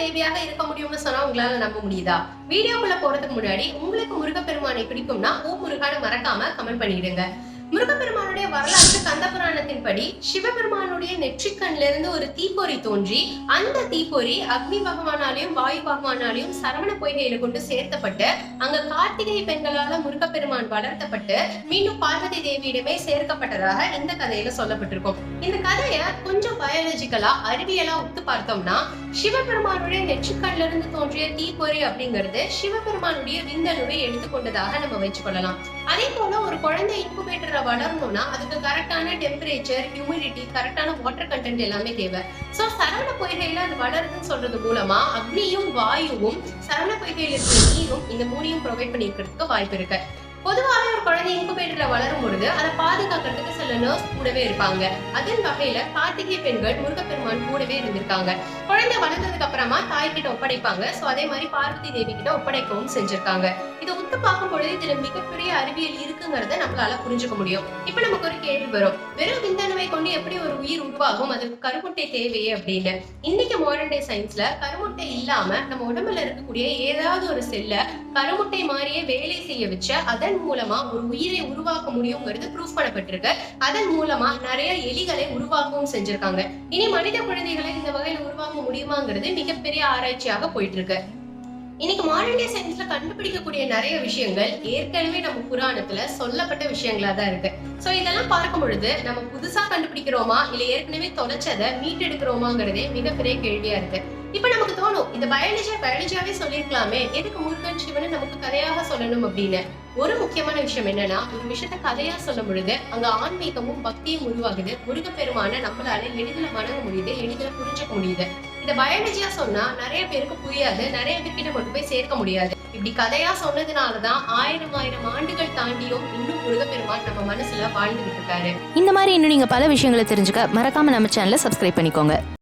தேவியாக இருக்க முடியும்னு சொன்னா உங்களால நம்ப முடியுதா? வீடியோக்குள்ள போறதுக்கு முன்னாடி உங்களுக்கு முருகப்பெருமானை பிடிக்கும்னா ஓ முருகான மறக்காம கமெண்ட் பண்ணிடுங்க. முருகப்பெருமானுடைய வரலாற்று கந்த புராணத்தின்படி சிவபெருமானுடைய நெற்றிக்கண்ணிலிருந்து ஒரு தீப்பொறி தோன்றி அந்த தீப்பொறி அக்னி பகவானாலையும் வாயு பகவானாலையும் சரவண பொய்கையில கொண்டு சேர்த்தப்பட்டு அங்க கார்த்திகை பெண்களால முருகப்பெருமான் வளர்த்தப்பட்டு மீண்டும் பார்வதி தேவியிடமே சேர்க்கப்பட்டதாக இந்த கதையில சொல்லப்பட்டிருக்கும். இந்த கதைய கொஞ்சம் பயாலஜிக்கலா அறிவியலா ஒத்து பார்த்தோம்னா சிவபெருமானுடைய நெற்றிக்கண்ணில இருந்து தோன்றிய தீப்பொறி அப்படிங்கிறது சிவபெருமானுடைய விந்தணுவை எடுத்துக்கொண்டதாக நம்ம வச்சுக்கொள்ளலாம் அதே போல ஒரு குழந்தை இன்குபேட்டர் இன்குபேட்டர்ல வளரணும்னா அதுக்கு கரெக்டான டெம்பரேச்சர் ஹியூமிடிட்டி கரெக்டான வாட்டர் கண்டென்ட் எல்லாமே தேவை. ஸோ சரவண பொய்கையில அது வளருதுன்னு சொல்றது மூலமா அக்னியும் வாயுவும் சரவண பொய்கையில் இருக்கிற நீரும் இந்த மூணையும் ப்ரொவைட் பண்ணிக்கிறதுக்கு வாய்ப்பு இருக்கு. பொதுவாகவே ஒரு குழந்தை இன்குபேட்டர்ல வளரும் பொழுது அதை பாதுகாக்கிறதுக்கு சில நர்ஸ் கூடவே இருப்பாங்க. அதன் வகையில கார்த்திகை பெண்கள் முருகப்பெருமான் கூடவே இருந்திருக்காங்க. குழந்தை வளர்ந்ததுக்கு அப்புறமா தாய் கிட்ட ஒப்படைப்பாங்க. சோ அதே மாதிரி பார்வதி தேவி கிட்ட ஒப்படைக்கவும் செஞ்சிருக்காங்க. இதை உத்து பார்க்கும் பொழுது இதுல மிகப்பெரிய அறிவியல் இருக்குங்கிறத நம்மளால புரிஞ்சுக்க முடியும். இப்ப நமக்கு ஒரு கேள்வி வரும். வெறும் விந்தணுவை கொண்டு எப்படி ஒரு உயிர் உருவாகும்? அதுக்கு கருமுட்டை தேவையே அப்படின்னு. இன்னைக்கு மாடர்ன் டே சயின்ஸ்ல கருமுட்டை இல்லாம நம்ம உடம்புல இருக்கக்கூடிய ஏதாவது ஒரு செல்ல கருமுட்டை மாதிரியே வேலை செய்ய வச்சு அதன் மூலமா ஒரு உயிரை உருவாக்க முடியுங்கிறது ப்ரூஃப் பண்ணப்பட்டிருக்கு. அதன் மூலமா நிறைய எலிகளை உருவாக்கவும் செஞ்சிருக்காங்க. இனி மனித குழந்தைகளை இந்த வகையில் உருவாக்க முடியுமாங்கிறது மிகப்பெரிய ஆராய்ச்சியாக போயிட்டு இருக்கு. இன்னைக்கு மாடர்ன் டே சயின்ஸ்ல கண்டுபிடிக்கக்கூடிய நிறைய விஷயங்கள் ஏற்கனவே நம்ம புராணத்துல சொல்லப்பட்ட விஷயங்களா தான் இருக்கு. சோ இதெல்லாம் பார்க்கும் பொழுது நம்ம புதுசா கண்டுபிடிக்கிறோமா? இல்ல ஏற்கனவே தொலைச்சதை மீட்டெடுக்கிறோமாங்கிறதே மிகப்பெரிய கேள்வியா இருக்கு. இப்ப நமக்கு தோணும் இந்த பயாலஜியா பயாலஜியாவே சொல்லிருக்கலாமே எதுக்கு முருகன் சிவன் நமக்கு கதையாக சொல்லணும் அப்படின்னு? ஒரு முக்கியமான விஷயம் என்னன்னா ஒரு விஷயத்த கதையா சொல்லும் பொழுது அங்க ஆன்மீகமும் பக்தியும் உருவாகுது. முருகப்பெருமான நம்மளால எளிதில் வணங்க முடியுது எளிதில் புரிஞ்சுக்க முடியுது. இந்த பயாலஜியா சொன்னா நிறைய பேருக்கு புரியாது. நிறைய பேர்கிட்ட கொண்டு போய் சேர்க்க முடியாது. இப்படி கதையா சொன்னதுனாலதான் ஆயிரம் ஆயிரம் ஆண்டுகள் தாண்டியும் இன்னும் முருகப்பெருமான் நம்ம மனசுல வாழ்ந்துகிட்டு இருக்காரு. இந்த மாதிரி இன்னும் நீங்க பல விஷயங்களை தெரிஞ்சுக்க மறக்காம நம்ம சேனலை சப்ஸ்கிரைப் பண்ணிக்கோங்க.